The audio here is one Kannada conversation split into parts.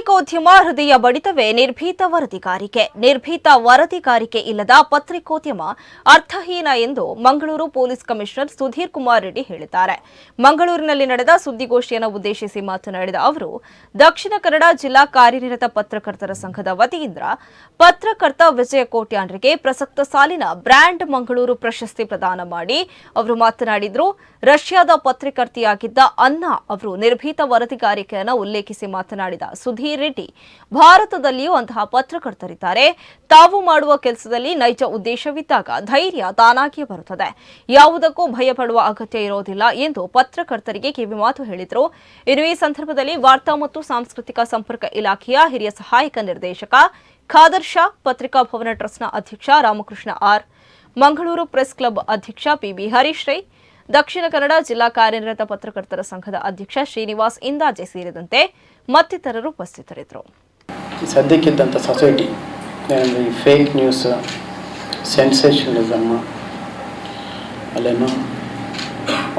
ಪತ್ರಿಕೋದ್ಯಮ ಹೃದಯ ಬಡಿತವೇ ನಿರ್ಭೀತ ವರದಿಗಾರಿಕೆ. ನಿರ್ಭೀತ ವರದಿಗಾರಿಕೆ ಇಲ್ಲದ ಪತ್ರಿಕೋದ್ಯಮ ಅರ್ಥಹೀನ ಎಂದು ಮಂಗಳೂರು ಪೊಲೀಸ್ ಕಮಿಷನರ್ ಸುಧೀರ್ ಕುಮಾರ್ ರೆಡ್ಡಿ ಹೇಳಿದ್ದಾರೆ. ಮಂಗಳೂರಿನಲ್ಲಿ ನಡೆದ ಸುದ್ದಿಗೋಷ್ಠಿಯನ್ನು ಉದ್ದೇಶಿಸಿ ಮಾತನಾಡಿದ ಅವರು, ದಕ್ಷಿಣ ಕನ್ನಡ ಜಿಲ್ಲಾ ಕಾರ್ಯನಿರತ ಪತ್ರಕರ್ತರ ಸಂಘದ ವತಿಯಿಂದ ಪತ್ರಕರ್ತ ವಿಜಯ ಕೋಟ್ಯಾನ್ರಿಗೆ ಪ್ರಸಕ್ತ ಸಾಲಿನ ಬ್ರ್ಯಾಂಡ್ ಮಂಗಳೂರು ಪ್ರಶಸ್ತಿ ಪ್ರದಾನ ಮಾಡಿ ಅವರು ಮಾತನಾಡಿದ್ರು, ರಷ್ಯಾದ ಪತ್ರಕರ್ತಿಯಾಗಿದ್ದ ಅನ್ನ ಅವರು ನಿರ್ಭೀತ ವರದಿಗಾರಿಕೆಯನ್ನು ಉಲ್ಲೇಖಿಸಿ ಮಾತನಾಡಿದ ಸುಧೀರ್ ರೆಡ್ಡಿ ಭಾರತದಲ್ಲಿಯೂ ಅಂತಹ ಪತ್ರಕರ್ತರಿದ್ದಾರೆ. ತಾವು ಮಾಡುವ ಕೆಲಸದಲ್ಲಿ ನೈಜ ಉದ್ದೇಶವಿದ್ದಾಗ ಧೈರ್ಯ ತಾನಾಗಿಯೇ ಬರುತ್ತದೆ. ಯಾವುದಕ್ಕೂ ಭಯಪಡುವ ಅಗತ್ಯ ಇರೋದಿಲ್ಲ ಎಂದು ಪತ್ರಕರ್ತರಿಗೆ ಕಿವಿಮಾತು ಹೇಳಿದರು. ಇನ್ನು ಈ ಸಂದರ್ಭದಲ್ಲಿ ವಾರ್ತಾ ಮತ್ತು ಸಾಂಸ್ಕೃತಿಕ ಸಂಪರ್ಕ ಇಲಾಖೆಯ ಹಿರಿಯ ಸಹಾಯಕ ನಿರ್ದೇಶಕ ಖಾದರ್ ಶಾ, ಪತ್ರಿಕಾ ಭವನ ಟ್ರಸ್ಟ್ನ ಅಧ್ಯಕ್ಷ Ramakrishna R, Mangaluru press club ಅಧ್ಯಕ್ಷ ಪಿಬಿ ಹರೀಶ್ ರೈ ದಕ್ಷಿಣ ಕನ್ನಡ ಜಿಲ್ಲಾ ಕಾರ್ಯನಿರತ ಪತ್ರಕರ್ತರ ಸಂಘದ ಅಧ್ಯಕ್ಷ ಶ್ರೀನಿವಾಸ್ ಇಂದಾಜೆ ಸೇರಿದಂತೆ ಮತ್ತಿತರರು ಉಪಸ್ಥಿತರಿದ್ದರು. ಸದ್ಯಕ್ಕಿದ್ದಂಥ ಸೊಸೈಟಿ ಫೇಕ್ ನ್ಯೂಸ್ ಸೆನ್ಸೇಷನಲಿಸಮ್ ಅಲ್ಲೇನು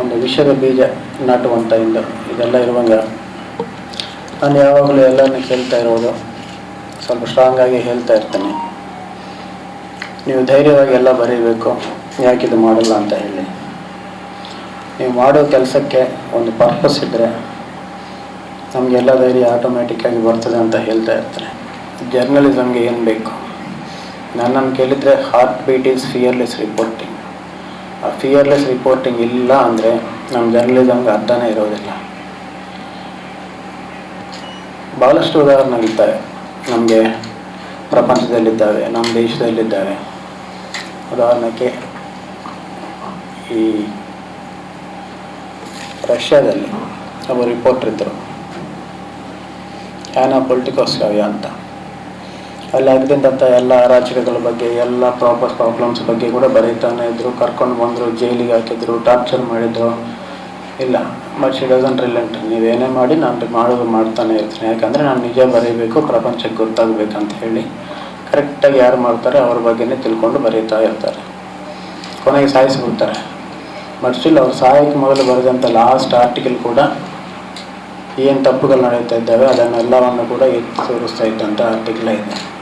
ಒಂದು ವಿಷದ ಬೀಜ ನಾಟುವಂಥ ಇಂದ ಇದೆಲ್ಲ ಇರುವಂಗ ನಾನು ಯಾವಾಗಲೂ ಎಲ್ಲರನ್ನ ಕೇಳ್ತಾ ಇರೋದು, ಸ್ವಲ್ಪ ಸ್ಟ್ರಾಂಗ್ ಆಗಿ ಹೇಳ್ತಾ ಇರ್ತೇನೆ. ನೀವು ಧೈರ್ಯವಾಗಿ ಎಲ್ಲ ಬರೀಬೇಕು, ಯಾಕಿದು ಮಾಡಲ್ಲ ಅಂತ ಹೇಳಿ. ನೀವು ಮಾಡೋ ಕೆಲಸಕ್ಕೆ ಒಂದು ಪರ್ಪಸ್ ಇದ್ದರೆ ನಮಗೆಲ್ಲ ಧೈರ್ಯ ಆಟೋಮ್ಯಾಟಿಕ್ಕಾಗಿ ಬರ್ತದೆ ಅಂತ ಹೇಳ್ತಾ ಇರ್ತಾರೆ. ಜರ್ನಲಿಸಮ್ಗೆ ಏನು ಬೇಕು? ನನ್ನನ್ನು ಕೇಳಿದರೆ heart beat is fearless reporting ಆ ಫಿಯರ್ಲೆಸ್ ರಿಪೋರ್ಟಿಂಗ್ ಇಲ್ಲ ಅಂದರೆ ನಮ್ಮ ಜರ್ನಲಿಸಮ್ಗೆ ಅರ್ಥನೇ ಇರೋದಿಲ್ಲ. ಭಾಳಷ್ಟು ಉದಾಹರಣೆಗಳಿದ್ದಾವೆ. ನಮಗೆ ಪ್ರಪಂಚದಲ್ಲಿದ್ದಾವೆ ನಮ್ಮ ದೇಶದಲ್ಲಿದ್ದಾವೆ. ಉದಾಹರಣೆಗೆ ಈ ರಷ್ಯಾದಲ್ಲಿ ಒಬ್ಬ ರಿಪೋರ್ಟರ್ ಇದ್ದರು ಯಾನ ಪೊಲಿಟಿಕೋಸ್ಕಾವ್ಯ ಅಂತ. ಅಲ್ಲಿ ಆಗಿದ್ದಂಥ ಎಲ್ಲ ಅರಾಜಕಗಳ ಬಗ್ಗೆ, ಎಲ್ಲ ಪ್ರಾಪರ್ ಪ್ರಾಬ್ಲಮ್ಸ್ ಬಗ್ಗೆ ಕೂಡ ಬರೀತಾನೆ ಇದ್ದರು ಕರ್ಕೊಂಡು ಬಂದರು, ಜೈಲಿಗೆ ಹಾಕಿದ್ರು ಟಾರ್ಚರ್ ಮಾಡಿದ್ರು. ಇಲ್ಲ ಬಟ್ ಶಿ ಡಸನ್ ರಿಲೆಂಟ್ ನೀವೇನೇ ಮಾಡಿ, ನಾನು ಮಾಡೋದು ಮಾಡ್ತಾನೆ ಇರ್ತೀನಿ. ಯಾಕಂದರೆ ನಾನು ನಿಜ ಬರೀಬೇಕು, ಪ್ರಪಂಚಕ್ಕೆ ಗೊತ್ತಾಗಬೇಕಂತ ಹೇಳಿ ಕರೆಕ್ಟಾಗಿ ಯಾರು ಮಾಡ್ತಾರೆ, ಅವ್ರ ಬಗ್ಗೆನೇ ತಿಳ್ಕೊಂಡು ಬರೀತಾ ಇರ್ತಾರೆ. ಕೊನೆಗೆ ಸಾಯಿಸಿಬಿಡ್ತಾರೆ. ಬಟ್ ಸ್ಟಿಲ್ ಅವ್ರು ಸಹಾಯಕ್ಕೆ ಮೊದಲು ಬರೆದಂಥ ಲಾಸ್ಟ್ ಆರ್ಟಿಕಲ್ ಕೂಡ ಏನು ತಪ್ಪುಗಳು ನಡೀತಾ ಇದ್ದಾವೆ ಅದನ್ನೆಲ್ಲವನ್ನು ಕೂಡ ಎತ್ತಿ ತೋರಿಸ್ತಾ ಇದ್ದಂಥ ಆರ್ಟಿಕಲ್ ಇದೆ.